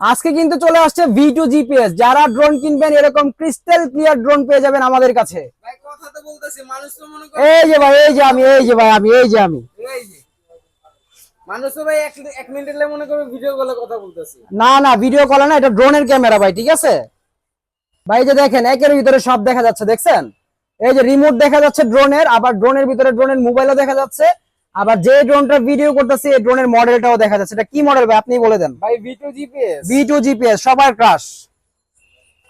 আজকে কিন্তু চলে আসছে ভি টু জিপিএস যারা ড্রোন কিনবেন এরকম ক্রিস্টাল ক্লিয়ার ড্রোন পেয়ে যাবেন আমাদের কাছে। এই যে ভাই এই যে আমি এই যে ভাই আমি এই যে আমি। না না ভিডিও কলে না এটা ড্রোনের ক্যামেরা ভাই ঠিক আছে? ভাই যে দেখেন একের ভিতরে সব দেখা যাচ্ছে দেখছেন? এই যে রিমোট দেখা যাচ্ছে ড্রোনের আবার ড্রোনের ভিতরে ড্রোনের মোবাইলও দেখা যাচ্ছে। আবার যে ড্রোনটা ভিডিও করতেছে এই ড্রোনের মডেলটাও দেখা যাচ্ছে। এটা কি মডেল ভাই? আপনি বলে দেন। ভাই video GPS V two GPS সবার ক্রাশ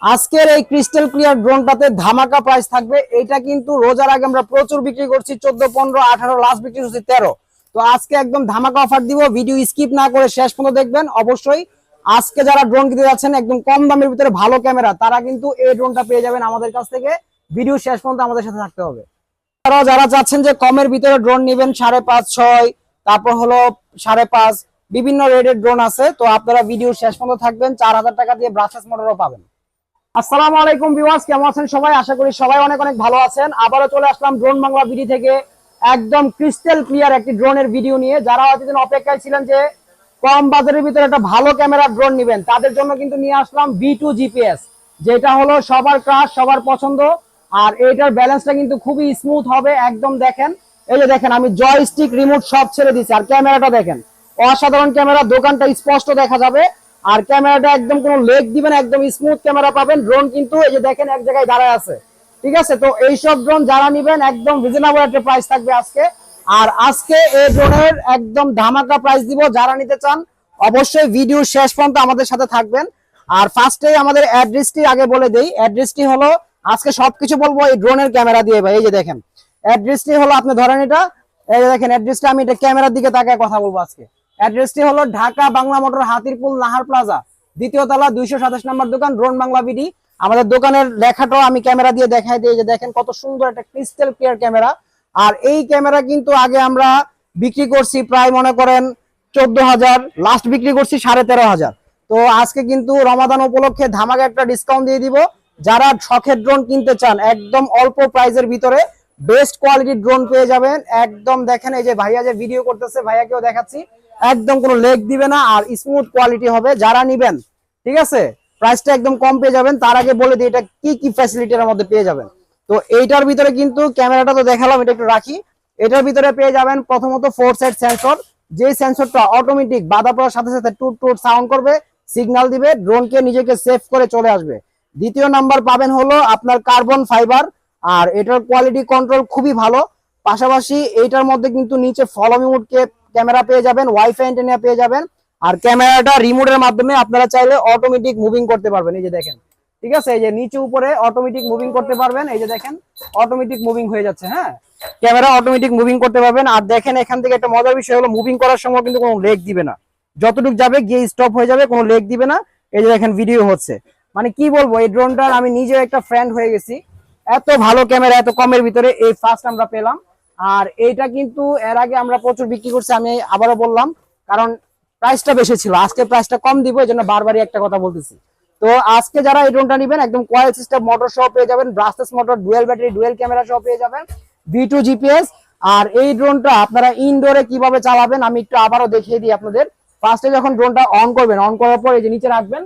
আজকের এই ক্রিস্টাল ক্লিয়ার ড্রোনটাতে ধামাকা প্রাইস থাকবে। এটা কিন্তু রোজার আগে আমরা প্রচুর বিক্রি করছি চোদ্দ পনেরো আঠারো লাস্ট বিক্রি করছি তেরো। তো আজকে একদম ধামাকা অফার দিব ভিডিও স্কিপ না করে শেষ পর্যন্ত দেখবেন। অবশ্যই আজকে যারা ড্রোন কিনতে যাচ্ছেন একদম কম দামের ভিতরে ভালো ক্যামেরা তারা কিন্তু এই ড্রোনটা পেয়ে যাবেন আমাদের কাছ থেকে। ভিডিও শেষ পর্যন্ত আমাদের সাথে থাকতে হবে। এছাড়াও যারা চাচ্ছেন যে কমের ভিতরে ড্রোন নেবেন সাড়ে পাঁচ, ছয়, তারপর হলো সাড়ে পাঁচ, বিভিন্ন রেটের ড্রোন আছে। তো আপনারা ভিডিও শেষ পর্যন্ত থাকবেন, চার হাজার টাকা দিয়ে ব্রাসেস মোটরও পাবেন। আসসালামু আলাইকুম ভিউয়ার্স কেমন আছেন সবাই? আশা করি সবাই অনেক অনেক ভালো আছেন। আবারও চলে আসলাম ড্রোন বাংলা বিডি থেকে। একদম ক্রিস্টাল ক্লিয়ার একটি ড্রোনের ভিডিও নিয়ে। যারা এতদিন অপেক্ষায় ছিলেন যে কম বাজারের ভিতরে একটা ভালো ক্যামেরা ড্রোন নেবেন, তাদের জন্য কিন্তু নিয়ে আসলাম বি টু জিপিএস যেটা হলো সবার ক্রাশ সবার পছন্দ। আর এটার ব্যালেন্সটা কিন্তু খুবই স্মুথ হবে, একদম দেখেন। এই যে দেখেন, আমি জয় স্টিক রিমোট সব ছেড়ে দিচ্ছি আর ক্যামেরাটা দেখেন, অসাধারণ ক্যামেরা, দোকানটা স্পষ্ট দেখা যাবে। আর ক্যামেরাটা একদম কোনো লেগ দিবেন একদম স্মুথ ক্যামেরা পাবেন। ড্রোন কিন্তু এই যে দেখেন, এক জায়গায় দাঁড়ায় আছে। ঠিক আছে? তো এইসব ড্রোন যারা নিবেন, একদম রিজনেবল একটা প্রাইস থাকবে আজকে। আর আজকে এই ড্রোনের একদম ধামাকা প্রাইস দিব, যারা নিতে চান, অবশ্যই ভিডিও শেষ পর্যন্ত আমাদের সাথে থাকবেন। আর ফার্স্টেই আমাদের অ্যাড্রেসটি আগে বলে দেই। অ্যাড্রেসটি হলো আজকে সবকিছু বলব এই ড্রোনের ক্যামেরা দিয়ে ভাই, এই যে দেখেন। অ্যাড্রেসটি হলো আপনি ধরেন এটা, এই যে দেখেন অ্যাড্রেসটা আমি এটা ক্যামেরার দিকে তাকায় কথা বলব আজকে। অ্যাড্রেসটি হলো ঢাকা বাংলা মোটর হাতিরপুল নাহার প্লাজা দ্বিতীয় তলা, দুইশো সাতাশ নম্বর দোকান ড্রোন বাংলা বিডি। আমাদের দোকানের লেখাটাও আমি ক্যামেরা দিয়ে দেখাই দিই যে দেখেন কত সুন্দর একটা ক্রিস্টাল ক্লিয়ার ক্যামেরা আর এই ক্যামেরা কিন্তু আগে আমরা বিক্রি করছি প্রায়, মনে করেন, চোদ্দ হাজার লাস্ট বিক্রি করছি সাড়ে তেরো হাজার। তো আজকে কিন্তু রমাদান উপলক্ষে ধামাকা একটা ডিসকাউন্ট দিয়ে দিব। যারা শখের ড্রোন কিনতে চান, একদম অল্প প্রাইজের ভিতরে বেস্ট কোয়ালিটির ড্রোন পেয়ে যাবেন। একদম দেখেন, এই যে ভাইয়া যে ভিডিও করতেছে, ভাইয়াকেও দেখাচ্ছি। একদম কোনো লেগ দিবে না আর স্মুথ কোয়ালিটি হবে। যারা নিবেন, ঠিক আছে? প্রাইসটা একদম কম পেয়ে যাবেন। তার আগে বলে দিই, এটা কি কি ফ্যাসিলিটির মধ্যে পেয়ে যাবেন। তো এইটার ভিতরে কিন্তু ক্যামেরাটা তো দেখালাম, এটা একটু রাখি। এটার ভিতরে পেয়ে যাবেন প্রথমত ফোর সাইড সেন্সর যে সেন্সরটা অটোমেটিক বাধা পড়ার সাথে সাথে টুট টুট সাউন্ড করবে সিগন্যাল দিবে ড্রোনকে নিজেকে সেভ করে চলে আসবে। দ্বিতীয় নাম্বার পাবেন হলো আপনার কার্বন ফাইবার, আর এটার কোয়ালিটি কন্ট্রোল খুবই ভালো। পাশাপাশি এইটার মধ্যে কিন্তু নিচে ফলো মিউট ক্যামেরা পেয়ে যাবেন ওয়াইফাই অ্যান্টেনা পেয়ে যাবেন, আর ক্যামেরাটা রিমোটের মাধ্যমে আপনারা চাইলে অটোমেটিক মুভিং করতে পারবেন। এই যে দেখেন, ঠিক আছে? এই যে নিচে উপরে অটোমেটিক মুভিং করতে পারবেন। এই যে দেখেন অটোমেটিক মুভিং হয়ে যাচ্ছে হ্যাঁ? ক্যামেরা অটোমেটিক মুভিং করতে পারবেন। আর দেখেন, এখান থেকে একটা মজার বিষয় হলো মুভিং করার সময় কিন্তু কোনো লেগ দিবে না। যতটুকু যাবে গিয়ে স্টপ হয়ে যাবে, কোনো লেগ দিবে না। এই যে দেখেন ভিডিও হচ্ছে। মানে কি বলব, এই ড্রোনটার আমি নিজে একটা ফ্রেন্ড হয়ে গেছি। এত ভালো ক্যামেরা এত কমের ভিতরে এই ফার্স্ট আমরা পেলাম। আর এইটা কিন্তু এর আগে আমরা প্রচুর বিক্রি করছি, আমি আবারও বললাম, কারণ প্রাইসটা বেশি ছিল। আজকে প্রাইসটা কম দিব এই জন্য বারবারই একটা কথা বলতেছি। তো আজকে যারা এই ড্রোনটা নেবেন, একদম কোয়াল সিস্টেম মোটর সহ পেয়ে যাবেন brushless motor dual battery dual camera সহ পেয়ে যাবেন ভি টু জিপিএস আর এই ড্রোনটা আপনারা ইনডোরে কীভাবে চালাবেন, আমি একটু আবারও দেখিয়ে দিই আপনাদের। ফার্স্টে যখন ড্রোনটা অন করবেন অন করার পর এই যে নিচে রাখবেন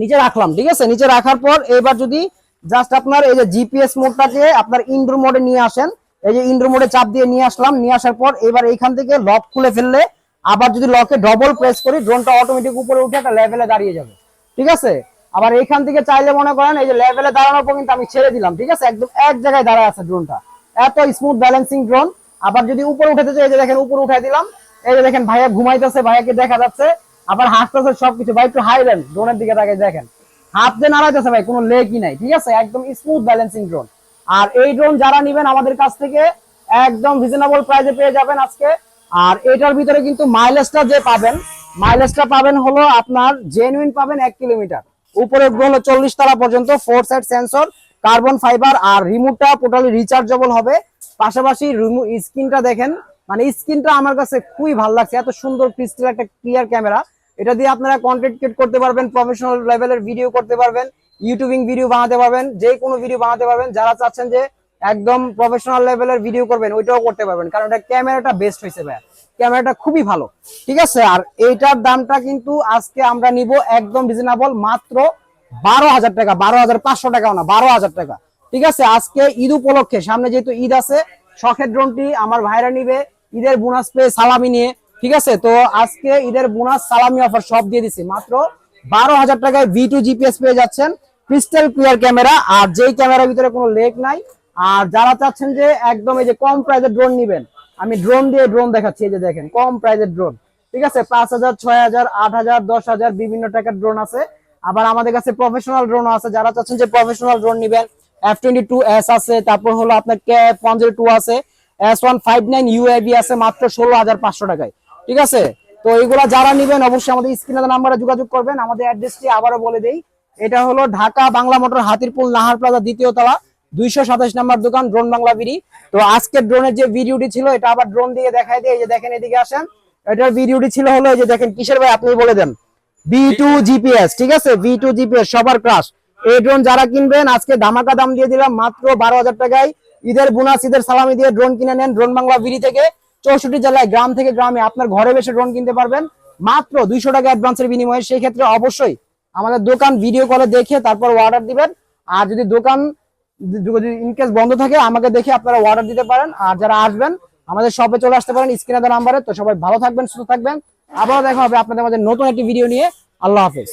নিচে রাখলাম, ঠিক আছে? নিচে রাখার পর এবার যদি জাস্ট আপনার এই যে জিপিএস মোডটাকে আপনার ইনডোর মোডে নিয়ে আসেন, এই যে ইনডোর মোডে চাপ দিয়ে নিয়ে আসলাম, নিয়ে আসার পর এবার এইখান থেকে লক খুলে ফেললে আবার যদি লকে ডবল প্রেস করি ড্রোনটা অটোমেটিক উপরে উঠে একটা লেভেলে দাঁড়িয়ে যাবে, ঠিক আছে? আবার এইখান থেকে চাইলে মনে করেন এই যে লেভেলে দাঁড়ানোর পর কিন্তু আমি ছেড়ে দিলাম, ঠিক আছে? একদম এক জায়গায় দাঁড়ায় আছে ড্রোনটা এত স্মুথ ব্যালেন্সিং ড্রোন আবার যদি উপরে উঠাতে চাই, এই যে দেখেন, উপরে উঠাই দিলাম। এই যে দেখেন, ভাইয়া ঘুমাইতেছে, ভাইয়াকে দেখা যাচ্ছে। আবার হাসতেছে সবকিছু। ভাই, একটু হাই দেন ড্রোনের দিকে তাকে দেখেন। হাত যে নাড়াইতেছে ভাই, কোনো লেগই নাই, ঠিক আছে? একদম স্মুথ ব্যালেন্সিং ড্রোন আর এই ড্রোন যারা নিবেন আমাদের কাছ থেকে, একদম রিজনেবল প্রাইসে পেয়ে যাবেন আজকে। আর এটার ভিতরে কিন্তু মাইলেজটা যে পাবেন মাইলেজটা পাবেন হলো আপনার জেনুইন পাবেন এক কিলোমিটার উপরে হলো চল্লিশ তালা পর্যন্ত four side sensor carbon fibre আর রিমোটটা টোটালি রিচার্জেবল হবে। পাশাপাশি রিমো স্ক্রিনটা দেখেন মানে স্ক্রিনটা আমার কাছে খুবই ভালো লাগছে, এত সুন্দর ক্রিস্টাল একটা ক্লিয়ার ক্যামেরা এটা দিয়ে আপনারা কন্টেন্ট ক্রিয়েট করতে পারবেন প্রফেশনাল লেভেলের ভিডিও করতে পারবেন ইউটিউবিং ভিডিও বানাতে পারবেন, যে কোনো ভিডিও বানাতে পারবেন, যারা চাচ্ছেন যে একদম প্রফেশনাল লেভেলের ভিডিও করবেন, ওইটাও করতে পারবেন। কারণ এটা ক্যামেরাটা বেস্ট হয়েছে ভাই ক্যামেরাটা খুবই ভালো, ঠিক আছে? আর এইটার দামটা কিন্তু আজকে আমরা নিব একদম রিজনেবল মাত্র বারো হাজার টাকা, বারো হাজার পাঁচশো টাকাও না, বারো হাজার টাকা, ঠিক আছে? আজকে ঈদ উপলক্ষে, সামনে যেহেতু ঈদ আছে, শখের ড্রোনটি আমার ভাইরা নিবে, ঈদের বোনাস পেয়ে সালামি নিয়ে ঠিক আছে? তো আজকে ঈদের বোনাস, সালামি অফার সব দিয়ে দিছি। মাত্র বারো হাজার টাকায় ভি টু জিপিএস পেয়ে যাচ্ছেন ক্রিস্টাল ক্লিয়ার ক্যামেরা আর যেই ক্যামেরার ভিতরে কোনো লেক নাই, আর যারা চাচ্ছেন যে একদম এই যে কম প্রাইজের ড্রোন নিবেন, আমি ড্রোন দিয়ে ড্রোন দেখাচ্ছি, এই যে দেখেন, কম প্রাইজের ড্রোন ঠিক আছে? পাঁচ হাজার, ছয় হাজার, আট হাজার, দশ হাজার, বিভিন্ন টাকার ড্রোন আছে। আবার আমাদের কাছে প্রফেশনাল ড্রোন আছে। যারা চাচ্ছেন যে প্রফেশনাল ড্রোন নিবেন এফ টোয়েন্টি টু এস আছে, তারপর হলো আপনার কে ওয়ান জিরো টু আছে S one five nine UAV আছে, মাত্র ষোলো হাজার পাঁচশো টাকায়। ঠিক আছে? তো এইগুলা যারা নিবেন অবশ্যই আমাদের স্ক্রিনে নাম্বারে যোগাযোগ করবেন। আমাদের অ্যাড্রেসটি আবারও বলে দেই। এটা হলো ঢাকা বাংলা মোটর হাতিরপুল নাহার প্লাজা দ্বিতীয় তলা, দুইশো সাতাশ নাম্বার দোকান ড্রোন বাংলা বিড়ি। তো আজকের ড্রোনের যে ভিডিওটি ছিল, এটা আবার ড্রোন দিয়ে দেখাই দিয়ে এই যে দেখেন এদিকে আসেন। এটার ভিডিওটি ছিল হলো, এই যে দেখেন, কিসের ভাই আপনি বলে দেন? বি টু জিপিএস ঠিক আছে? বি টু জিপিএস সবার ক্রাশ এই ড্রোন যারা কিনবেন, আজকে ধামাকা দাম দিয়ে দিলাম মাত্র বারো হাজার টাকায়। ঈদের বোনাস ঈদের সালামি দিয়ে ড্রোন কিনে নেন ড্রোন বাংলা বিড়ি থেকে। চৌষট্টি জেলায় গ্রাম থেকে গ্রামে আপনার ঘরে বসে ড্রোন কিনতে পারবেন। মাত্র দুইশো টাকা অ্যাডভান্সের বিনিময়ে সেই ক্ষেত্রে অবশ্যই আমাদের দোকান ভিডিও কলে দেখে তারপর অর্ডার দিবেন। আর যদি দোকান যদি ইনকেস বন্ধ থাকে, আমাকে দেখে আপনারা অর্ডার দিতে পারেন। আর যারা আসবেন, আমাদের শপে চলে আসতে পারেন স্ক্রিনে নাম্বারে তো সবাই ভালো থাকবেন, সুস্থ থাকবেন। আবারও দেখা হবে আপনাদের মাঝে নতুন একটি ভিডিও নিয়ে। আল্লাহ হাফেজ।